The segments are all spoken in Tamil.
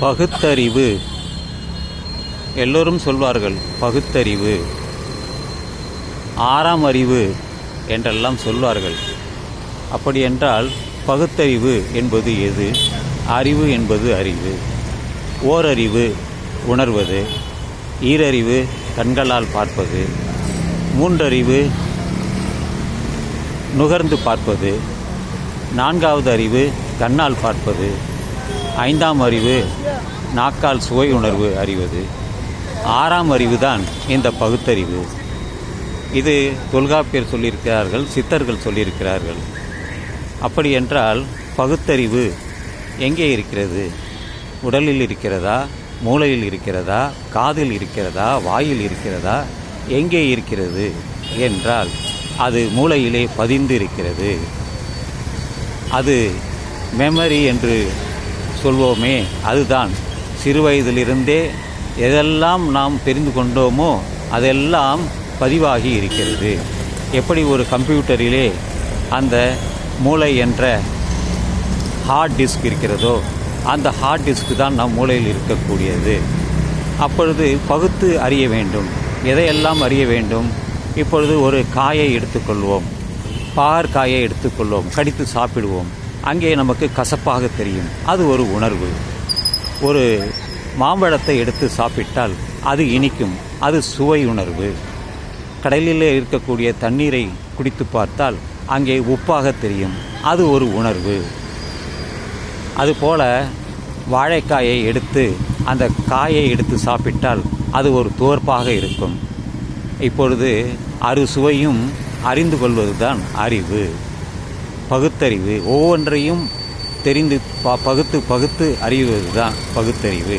பகுத்தறிவு. எல்லோரும் சொல்வார்கள் பகுத்தறிவு. ஆறாம் அறிவு என்றெல்லாம் சொல்வார்கள். அப்படி என்றால் பகுத்தறிவு என்பது எது? அறிவு என்பது அறிவு. ஓரறிவு உணர்வது ஈரறிவு கண்களால் பார்ப்பது மூன்றறிவு நுகர்ந்து பார்ப்பது நான்காவது அறிவு கண்ணால் பார்ப்பது ஐந்தாம் அறிவு நாக்கால் சுவை உணர்வு அறிவது. ஆறாம் அறிவு தான் இந்த பகுத்தறிவு. இது தொல்காப்பியர் சொல்லியிருக்கிறார்கள் சித்தர்கள் சொல்லியிருக்கிறார்கள். அப்படி என்றால் பகுத்தறிவு எங்கே இருக்கிறது? உடலில் இருக்கிறதா? மூளையில் இருக்கிறதா? காதில் இருக்கிறதா? வாயில் இருக்கிறதா? எங்கே இருக்கிறது என்றால் அது மூளையிலே பதிந்து இருக்கிறது அது மெமரி என்று சொல்வோமே அதுதான். சிறுவயதிலிருந்தே எதெல்லாம் நாம் தெரிந்து கொண்டோமோ அதெல்லாம் பதிவாகி இருக்கிறது. எப்படி ஒரு கம்ப்யூட்டரிலே அந்த மூளை என்ற ஹார்ட் டிஸ்க் இருக்கிறதோ அந்த ஹார்ட் டிஸ்க் தான் நம் மூளையில் இருக்கக்கூடியது. அப்பொழுது பகுத்து அறிய வேண்டும். எதையெல்லாம் அறிய வேண்டும்? இப்பொழுது ஒரு காயை எடுத்துக்கொள்வோம். பாகற்காயை எடுத்துக்கொள்வோம். கடித்து சாப்பிடுவோம். அங்கே நமக்கு கசப்பாக தெரியும். அது ஒரு உணர்வு. ஒரு மாம்பழத்தை எடுத்து சாப்பிட்டால் அது இனிக்கும். அது சுவை உணர்வு. கடலிலே இருக்கக்கூடிய தண்ணீரை குடித்து பார்த்தால் அங்கே உப்பாக தெரியும். அது ஒரு உணர்வு. அதுபோல வாழைக்காயை எடுத்து அந்த காயை எடுத்து சாப்பிட்டால் அது ஒரு துவர்ப்பாக இருக்கும். இப்பொழுது அறு சுவையும் அறிந்து கொள்வதுதான் அறிவு. பகுத்தறிவு. ஒவ்வொன்றையும் தெரிந்து ப பகுத்து பகுத்து அறிவது தான் பகுத்தறிவு.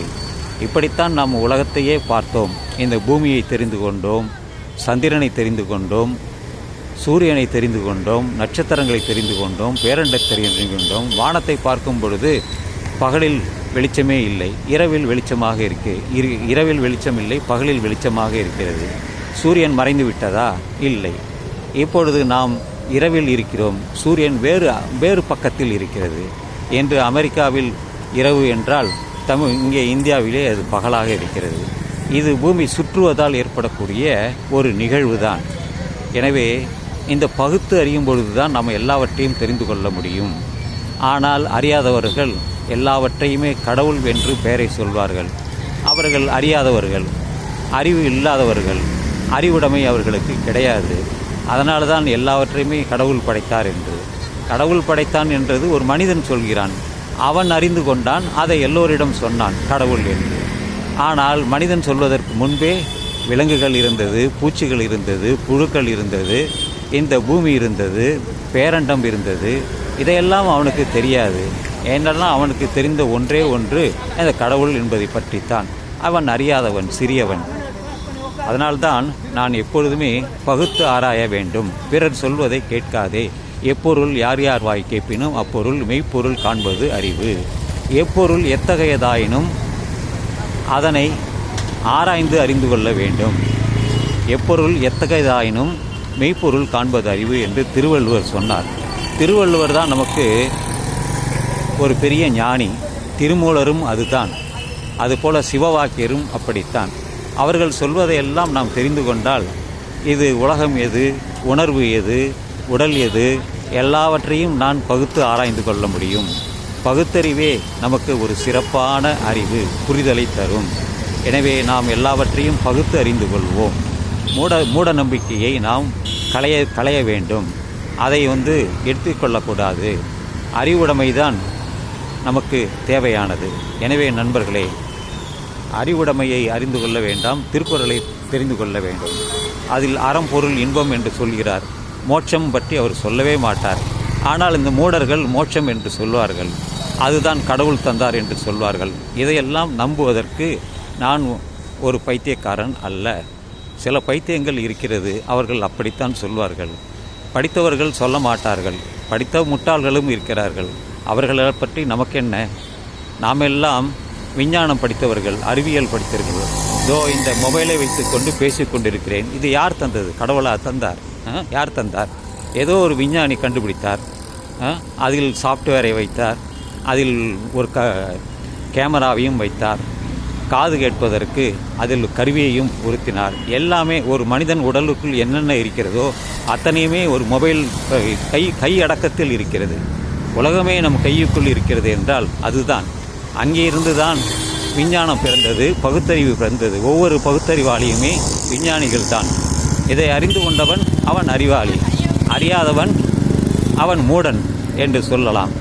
இப்படித்தான் நாம் உலகத்தையே பார்த்தோம். இந்த பூமியை தெரிந்து கொண்டோம் சந்திரனை தெரிந்து கொண்டோம் சூரியனை தெரிந்து கொண்டோம் நட்சத்திரங்களை தெரிந்து கொண்டோம் பேரண்டை தெரிந்து கொண்டோம். வானத்தை பார்க்கும் பொழுது பகலில் வெளிச்சமே இல்லை இரவில் வெளிச்சமாக இருக்கு இரு இரவில் வெளிச்சம் இல்லை பகலில் வெளிச்சமாக இருக்கிறது. சூரியன் மறைந்து விட்டதா? இல்லை. இப்பொழுது நாம் இரவில் இருக்கிறோம். சூரியன் வேறு வேறு பக்கத்தில் இருக்கிறது. என்று அமெரிக்காவில் இரவு என்றால் தமிழ் இங்கே இந்தியாவிலே அது பகலாக இருக்கிறது. இது பூமி சுற்றுவதால் ஏற்படக்கூடிய ஒரு நிகழ்வு தான் எனவே இந்த பகுத்து அறியும் பொழுது தான் நம்ம எல்லாவற்றையும் தெரிந்து கொள்ள முடியும். ஆனால் அறியாதவர்கள் எல்லாவற்றையுமே கடவுள் என்று பெயரை சொல்வார்கள். அவர்கள் அறியாதவர்கள் அறிவு இல்லாதவர்கள் அறிவுடைமை அவர்களுக்கு கிடையாது. அதனால தான் எல்லாவற்றையுமே கடவுள் படைத்தார் என்று. கடவுள் படைத்தான் என்றது ஒரு மனிதன் சொல்கிறான். அவன் அறிந்து கொண்டான் அதை எல்லோரிடம் சொன்னான் கடவுள் என்று. ஆனால் மனிதன் சொல்வதற்கு முன்பே விலங்குகள் இருந்தது பூச்சிகள் இருந்தது புழுக்கள் இருந்தது இந்த பூமி இருந்தது பேரண்டம் இருந்தது இதையெல்லாம் அவனுக்கு தெரியாது. ஏனெல்லாம் அவனுக்கு தெரிந்த ஒன்றே ஒன்று அந்த கடவுள் என்பதை பற்றித்தான். அவன் அறியாதவன் சிறியவன். அதனால்தான் நான் எப்பொழுதுமே பகுத்து ஆராய வேண்டும். பிறர் சொல்வதை கேட்காதே. எப்பொருள் யார் யார் வாய் கேட்பினும் அப்பொருள் மெய்ப்பொருள் காண்பது அறிவு. எப்பொருள் எத்தகையதாயினும் அதனை ஆராய்ந்து அறிந்து கொள்ள வேண்டும். எப்பொருள் எத்தகையதாயினும் மெய்ப்பொருள் காண்பது அறிவு என்று திருவள்ளுவர் சொன்னார். திருவள்ளுவர் தான் நமக்கு ஒரு பெரிய ஞானி. திருமூலரும் அதுதான். அதுபோல சிவவாக்கியரும் அப்படித்தான். அவர்கள் சொல்வதையெல்லாம் நாம் தெரிந்து கொண்டால் இது உலகம் எது உணர்வு எது உடல் எது எல்லாவற்றையும் நான் பகுத்து ஆராய்ந்து கொள்ள முடியும். பகுத்தறிவே நமக்கு ஒரு சிறப்பான அறிவு புரிதலை தரும். எனவே நாம் எல்லாவற்றையும் பகுத்து அறிந்து கொள்வோம். மூட மூட நம்பிக்கையை நாம் களைய களைய வேண்டும். அதை வந்து எடுத்துக்கொள்ளக்கூடாது அறிவுடைமைதான் நமக்கு தேவையானது. எனவே நண்பர்களே அறிவுடைமையை அறிந்து கொள்ள வேண்டாம் திருக்குறளை தெரிந்து கொள்ள வேண்டும். அதில் அறம் பொருள் இன்பம் என்று சொல்கிறார். மோட்சம் பற்றி அவர் சொல்லவே மாட்டார். ஆனால் இந்த மூடர்கள் மோட்சம் என்று சொல்வார்கள். அதுதான் கடவுள் தந்தார் என்று சொல்வார்கள். இதையெல்லாம் நம்புவதற்கு நான் ஒரு பைத்தியக்காரன் அல்ல. சில பைத்தியங்கள் இருக்கிறது அவர்கள் அப்படித்தான் சொல்வார்கள். படித்தவர்கள் சொல்ல மாட்டார்கள். படித்த முட்டாள்களும் இருக்கிறார்கள். அவர்களை பற்றி நமக்கென்ன? நாம் எல்லாம் விஞ்ஞானம் படித்தவர்கள் அறிவியல் படித்தவர்கள் இதோ இந்த மொபைலை வைத்துக்கொண்டு பேசிக்கொண்டிருக்கிறேன் இது யார் தந்தது? கடவுளா தந்தார். யார் தந்தார்? ஏதோ ஒரு விஞ்ஞானி கண்டுபிடித்தார். அதில் சாஃப்ட்வேரை வைத்தார். அதில் ஒரு க கேமராவையும் வைத்தார். காது கேட்பதற்கு அதில் கருவியையும் பொருத்தினார் எல்லாமே ஒரு மனிதன் உடலுக்குள் என்னென்ன இருக்கிறதோ அத்தனையுமே ஒரு மொபைல் கை கை அடக்கத்தில் இருக்கிறது. உலகமே நம் கையுக்குள் இருக்கிறது என்றால் அதுதான். அங்கே இருந்து தான் விஞ்ஞானம் பிறந்தது பகுத்தறிவு பிறந்தது. ஒவ்வொரு பகுத்தறிவாளியுமே விஞ்ஞானிகள் தான். இதை அறிந்து கொண்டவன் அவன் அறிவாளி. அறியாதவன் அவன் மூடன் என்று சொல்லலாம்.